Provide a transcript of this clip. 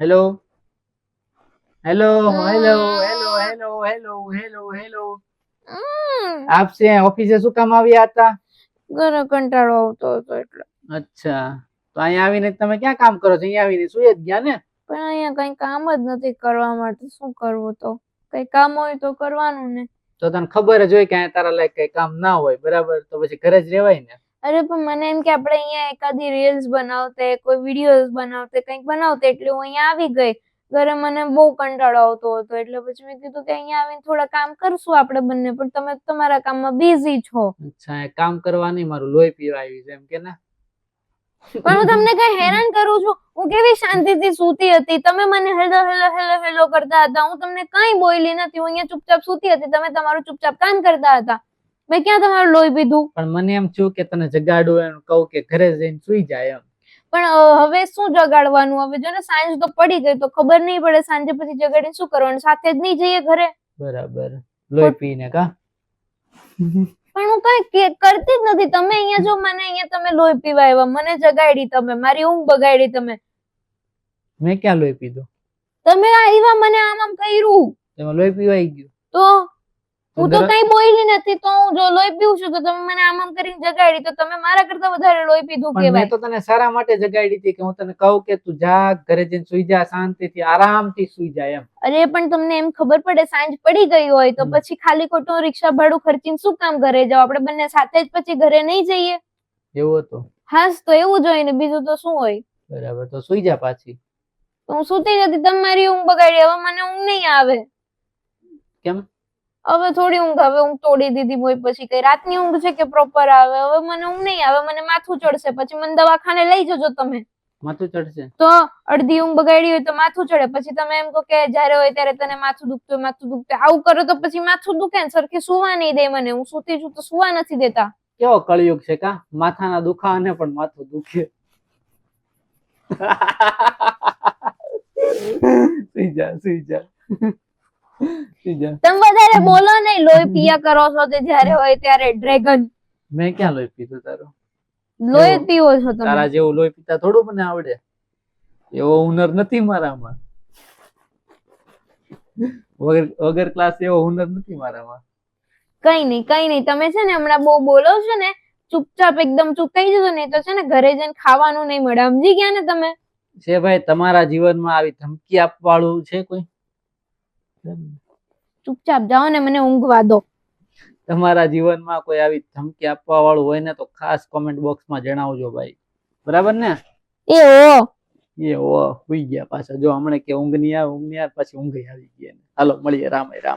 Hello hello hello hello hello hello hello hello આપ છે ઓફિસે શું કામ આવ્યા હતા? ઘરે કંટાળો આવતો હતો એટલે. અચ્છા. તો અહીંયા આવીને તમે ક્યાં કામ કરો છો? અહીંયા આવીને સુઈ જ ગયા ને? પણ અહીંયા કઈ કામ જ નથી કરવા માટે. શું કરવું તો? કઈ કામ હોય તો કરવાનું ને. તો તને ખબર જ હોય કે અહીંયા તારા લાયક કઈ કામ ના હોય. બરાબર? તો પછી ઘરે જ રહેવાય ને? અરે પણ મને એમ કે આપણે અહીંયા એકાદી રીલ્સ બનાવતે કોઈ વિડીયોઝ બનાવતે કંઈક બનાવતે એટલે હું અહીંયા આવી ગઈ. ઘરે મને બહુ કંટાળો આવતો હતો એટલે પછી મેં કીધું કે અહીંયા આવીને થોડા કામ કરશું આપણે બંને પણ તમે તમારા કામમાં બિઝી છો. અચ્છા કામ કરવાની મારું લોહી પીવા આવી છે એમ કે ને? પણ હું તમને કઈ હેરાન કરું છું. હું કેવી શાંતિથી સૂતી હતી? તમે મને હેલો હેલો હેલો હેલો કરતા હતા. હું તમને કઈ બોલી નથી. હું અહીંયા ચૂપચાપ સૂતી હતી. તમે તમારું ચૂપચાપ કામ કરતા હતા. મેં ક્યાં તમારું લોહી પીધું? પણ મને એમ થયું કે તને જગાડું એમ કહું કે ઘરે જઈને સુઈ જાય એમ. પણ હવે શું જગાડવાનું? હવે જો ને સાંજ તો પડી ગઈ તો ખબર નહીં પડે સાંજે પછી જગાડીને શું કરવાનું? સાથે જ નહીં જઈએ ઘરે? બરાબર. લોહી પીને કા? પણ હું કઈ કરતી જ નથી. તમે અહીંયા જો મને અહીંયા તમે લોહી પીવા આવ્યા. મને જગાડી તમે. મારી ઊંઘ બગાડી તમે. મેં ક્યાં લોહી પીધું? તમે આવ્યા મને આમ આમ કર્યું. તમે લોહી પીવાઈ ગયું. હું તો કઈ બોલી નથી તો હું જો લોહી પીવું છું તો તમે મને આમ આમ કરીને જગાડી તો તમે મારા કરતા વધારે લોહી પીધું પણ મેં તો તને સારા માટે જગાડી હતી કે હું તને કહું કે તું જા ઘરે જઈને સુઈ જા શાંતિથી આરામથી સુઈ જા એમ. અરે પણ તમને એમ ખબર પડે સાંજ પડી ગઈ હોય તો પછી ખાલી ખોટું રિક્ષા ભાડું ખર્ચીને શું કામ ઘરે જાવ આપણે બંને સાથે જ પછી ઘરે નહીં જઈએ? એવું હતું. હાસ તો એવું જ હોય ને બીજું તો શું હોય? બરાબર તો સુઈ જા પાછી. હું સુતી નથી તમારી મારી ઊંઘ બગાડી હવે મને ઊંઘ નહીં આવે. કેમ? હવે થોડી ઊંઘ હવે ઊંઘ તોડી દીધી હોય પછી કઈ રાતની ઊંઘ છે કે પ્રોપર આવે? હવે મને ઊંઘ નહીં આવે મને માથું ચડશે. પછી મને દવાખાને લઈ જજો તમે. માથું ચડશે. તો અડધી ઊંઘ બગાડી હોય તો માથું ચડે. પછી તમે એમ કહો કે જ્યારે હોય ત્યારે તને માથું દુખતું હોય માથું દુખતું આવું કરો તો પછી માથું દુખે ને સરખી સુવા નહીં દે મને. હું સુતી છું તો સુવા નથી દેતા. કેવો કળિયુગ છે કા? માથાના દુખાવાને પણ માથું દુખે. સુઈ જા સુઈ જા તમે વધારે બોલો નહીં લોહી પિયા કરો છો તે જ્યારે હોય ત્યારે ડ્રેગન. મેં ક્યાં લોહી પીધું તારો? લોહી પીવો છો તમે. તારા જેવું લોહી પીતા થોડું મને આવડે. એવો હુનર નથી મારામાં. વગર વગર ક્લાસ એવો હુનર નથી મારામાં. કઈ નહીં કઈ નહીં. તમે છે ને હમણાં બહુ બોલો છો ને ચૂપચાપ એકદમ ચૂપ થઈ જશો નહીં તો છે ને ઘરે જઈને ખાવાનું નહીં મળે. સમજી ગયા ને તમે? છે ભાઈ તમારા જીવનમાં આવી ધમકી આપવાળું છે કોઈ? ચૂપચાપ જાઓ ને મને ઊંઘવા દો તમારા જીવનમાં કોઈ આવી ધમકી આપવા વાળું હોય ને તો ખાસ કોમેન્ટ બોક્સમાં જણાવજો ભાઈ. બરાબર ને? એ ઓ એ ઓ હુઈ ગયા પાછા. જો હમણાં કે ઊંઘ નહીં આવે ઊંઘ નહીં આવે પછી ઊંઘ આવી ગઈ એને. હાલો મળીએ. રામ રામ.